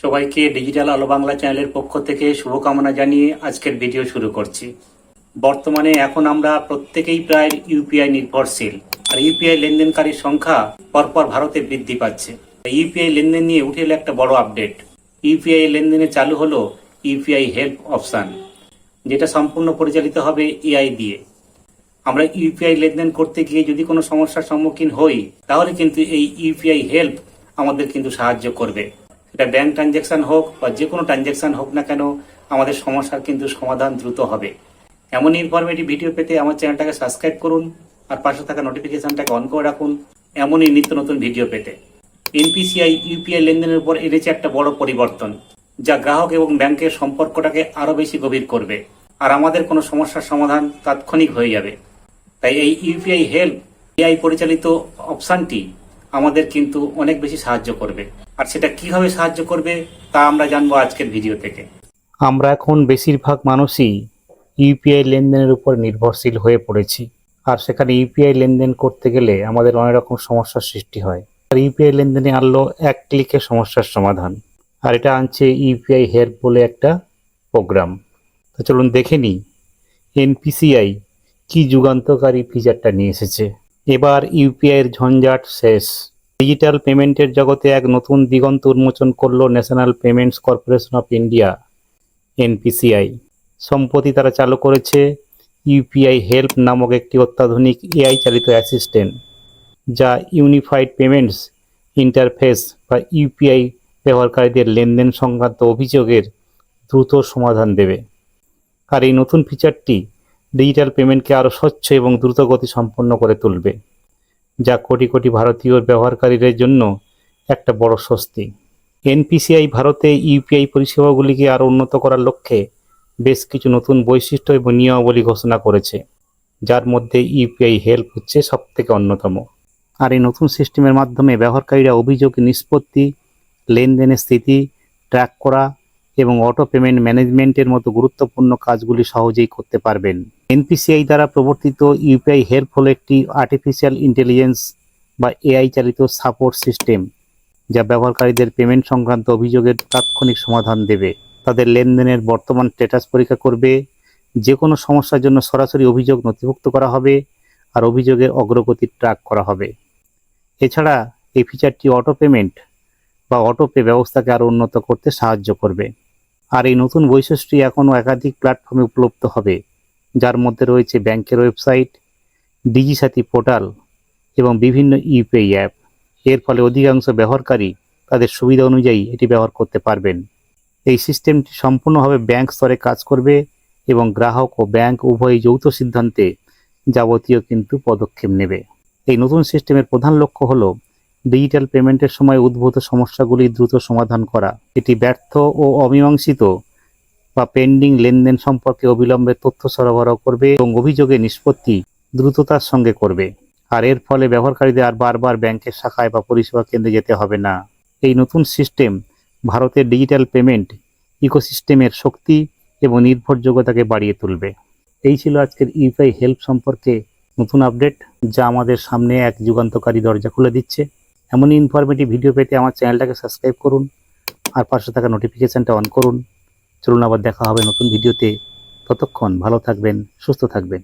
সবাইকে ডিজিটাল আলো বাংলা চ্যানেলের পক্ষ থেকে শুভকামনা জানিয়ে আজকের ভিডিও শুরু করছি। বর্তমানে এখন আমরা প্রত্যেকেই প্রায় ইউপিআই নির্ভরশীল। আর ইউপিআই লেনদেনকারীর সংখ্যা পরপর ভারতে বৃদ্ধি পাচ্ছে। ইউপিআই লেনদেন নিয়ে উঠে এলো একটা বড় আপডেট। ইউপিআই লেনদেনে চালু হলো ইউপিআই হেল্প অপশান, যেটা সম্পূর্ণ পরিচালিত হবে এআই দিয়ে। আমরা ইউপিআই লেনদেন করতে গিয়ে যদি কোনো সমস্যার সম্মুখীন হই, তাহলে কিন্তু এই ইউপিআই হেল্প আমাদের কিন্তু সাহায্য করবে। সেটা ব্যাংক ট্রানজ্যাকশন হোক বা যে কোনো ট্রানজ্যাকশন হোক না কেন, আমাদের সমস্যার কিন্তু সমাধান দ্রুত হবে। এমন ইনফরমেটিভ ভিডিও পেতে আমার চ্যানেলটাকে সাবস্ক্রাইব করুন আর পাশে থাকা নোটিফিকেশনটাকে অন করে রাখুন। এমনই নিত্য নতুন ভিডিও পেতে। এনপিসিআই ইউপিআই লেনদেনের উপর এনেছে একটা বড় পরিবর্তন, যা গ্রাহক এবং ব্যাংকের সম্পর্কটাকে আরও বেশি গভীর করবে। আর আমাদের কোনো সমস্যার সমাধান তাৎক্ষণিক হয়ে যাবে। তাই এই ইউপিআই হেল্প এআই পরিচালিত অপশানটি আমাদের কিন্তু অনেক বেশি সাহায্য করবে। আর সেটা কীভাবে সাহায্য করবে তা আমরা জানব আজকের ভিডিও থেকে। আমরা এখন বেশিরভাগ মানুষই ইউপিআই লেনদেনের উপর নির্ভরশীল হয়ে পড়েছি। আর সেখানে ইউপিআই লেনদেন করতে গেলে আমাদের অনেক রকম সমস্যার সৃষ্টি হয়। আর ইউপিআই লেনদেনে আনলো এক ক্লিকে সমস্যার সমাধান। আর এটা আনছে ইউপিআই হেল্প বলে একটা প্রোগ্রাম। তো চলুন দেখে নিই এনপিসিআই কি যুগান্তকারী ফিচারটা নিয়ে এসেছে। এবার ইউপিআই এর ঝঞ্ঝাট শেষ। ডিজিটাল পেমেন্টের জগতে এক নতুন দিগন্ত উন্মোচন করল national payments corporation of India NPCI সম্প্রতি তারা চালু করেছে ইউপিআই হেল্প নামক একটি অত্যাধুনিক এআই চালিত অ্যাসিস্ট্যান্ট যা ইউনিফাইড পেমেন্টস ইন্টারফেস বা ইউপিআই ব্যবহারকারীদের লেনদেন সংক্রান্ত অভিযোগের দ্রুত সমাধান দেবে। আর এই নতুন ফিচারটি ডিজিটাল পেমেন্টকে আরও স্বচ্ছ এবং দ্রুত গতি সম্পন্ন করে তুলবে। যা কোটি কোটি ভারতীয় ব্যবহারকারীদের জন্য একটা বড় স্বস্তি। এনপিসিআই ভারতে ইউপিআই পরিষেবাগুলিকে আরও উন্নত করার লক্ষ্যে বেশ কিছু নতুন বৈশিষ্ট্য এবং নিয়মাবলী ঘোষণা করেছে, যার মধ্যে ইউপিআই হেল্প হচ্ছে সবথেকে অন্যতম। আর এই নতুন সিস্টেমের মাধ্যমে ব্যবহারকারীরা অভিযোগ, নিষ্পত্তি, লেনদেনের স্থিতি, ট্র্যাক করা এবং অটো পেমেন্ট ম্যানেজমেন্টের মতো গুরুত্বপূর্ণ কাজগুলি সহজেই করতে পারবেন। এনপিসিআই দ্বারা প্রবর্তিত ইউপিআই হেল্প হল একটি আর্টিফিশিয়াল ইন্টেলিজেন্স বা এআই চালিত সাপোর্ট সিস্টেম যা ব্যবহারকারীদের পেমেন্ট সংক্রান্ত অভিযোগের তাৎক্ষণিক সমাধান দেবে। তাদের লেনদেনের বর্তমান স্ট্যাটাস পরীক্ষা করবে। যে কোনো সমস্যার জন্য সরাসরি অভিযোগ নথিভুক্ত করা হবে আর অভিযোগের অগ্রগতি ট্র্যাক করা হবে। এছাড়া এই ফিচারটি অটো পেমেন্ট বা অটোপে ব্যবস্থাকে আরও উন্নত করতে সাহায্য করবে। আর এই নতুন বৈশিষ্ট্যটি এখনও একাধিক প্ল্যাটফর্মে উপলব্ধ হবে, যার মধ্যে রয়েছে ব্যাংকের ওয়েবসাইট ডিজিসাথী পোর্টাল এবং বিভিন্ন ইউপিআই অ্যাপ এর ফলে অধিকাংশ ব্যবহারকারী তাদের সুবিধা অনুযায়ী এটি ব্যবহার করতে পারবেন। এই সিস্টেমটি সম্পূর্ণভাবে ব্যাংক স্তরে কাজ করবে এবং গ্রাহক ও ব্যাংক উভয়ই যৌথ সিদ্ধান্তে যাবতীয় কিন্তু পদক্ষেপ নেবে। এই নতুন সিস্টেমের প্রধান লক্ষ্য হলো ডিজিটাল পেমেন্টের সময় উদ্ভূত সমস্যাগুলি দ্রুত সমাধান করা। এটি ব্যর্থ ও অমীমাংসিত বা পেন্ডিং লেনদেন সম্পর্কে অবিলম্বে তথ্য সরবরাহ করবে এবং অভিযোগের নিষ্পত্তি দ্রুততার সঙ্গে করবে। আর এর ফলে ব্যবহারকারীদের আর বারবার ব্যাংকের শাখায় বা পরিষেবা কেন্দ্রে যেতে হবে না। এই নতুন সিস্টেম ভারতের ডিজিটাল পেমেন্ট ইকোসিস্টেমের শক্তি এবং নির্ভরযোগ্যতাকে বাড়িয়ে তুলবে। এই ছিল আজকের ইউপিআই হেল্প সম্পর্কে নতুন আপডেট যা আমাদের সামনে এক যুগান্তকারী দরজা খুলে দিচ্ছে। এমনই ইনফরমেটিভ ভিডিও পেতে আমার চ্যানেলটাকে সাবস্ক্রাইব করুন আর পাশে থাকা নোটিফিকেশানটা অন করুন। চলুন আবার দেখা হবে নতুন ভিডিওতে ততক্ষণ ভালো থাকবেন, সুস্থ থাকবেন।